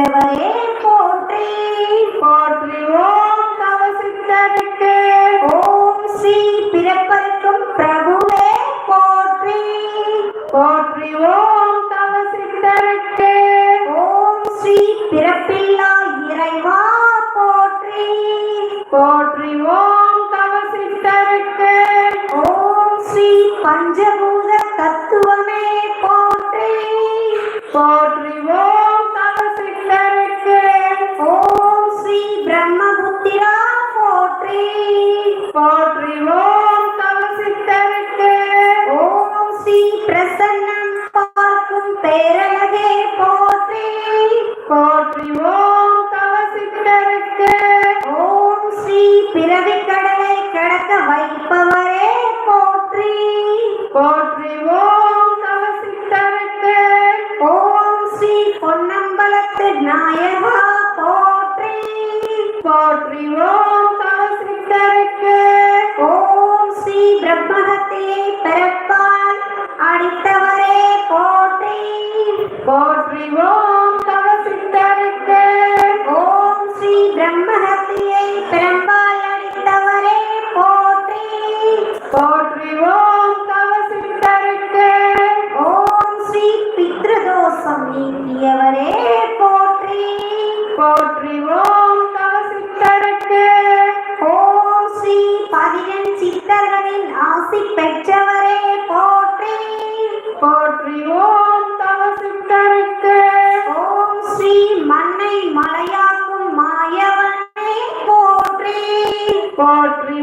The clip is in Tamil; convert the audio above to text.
ஆண்டவரே போற்றி போற்றி ஓம் கவசித்தருக்கு ஓம் ஸ்ரீ பிறப்பருக்கும் பிரபுவே போற்றி போற்றி ஓம் கவசித்தருக்கு ஓம் ஸ்ரீ பிறப்பில்லா இறைவா போற்றி போற்றி ஓம் கவசித்தருக்கு ஓம் ஸ்ரீ பஞ்சபூத தத்துவமே போற்றி போற்றி போற்றிவோம் ஓம் ஓம் ஸ்ரீ பிறவி கடலை கடக்க வைப்பவரே போற்றி. போற்றிவோம் ஓம் ஓம் ஸ்ரீ பொன்னம்பலத்து நாயகா போற்றி. போற்றிவோம் ஓம் ஓம் ஸ்ரீ பிரம்மஹத்தியை பிறப்பால் அடித்தவரே போற்றி. போற்றிவோம் பித்ருதோஷம் போற்றி. போற்றிவோம் ஓம் சித்தருக்கு. ஓம் ஸ்ரீ பதினெண் சித்தர்களின் ஆசி பெற்றவரே போற்றி. போற்றிவோம் ஓம் தவ சித்தருக்கு. ஓம் ஸ்ரீ மண்ணை மலையாக்கும் மாயவனே போற்றி. போற்றி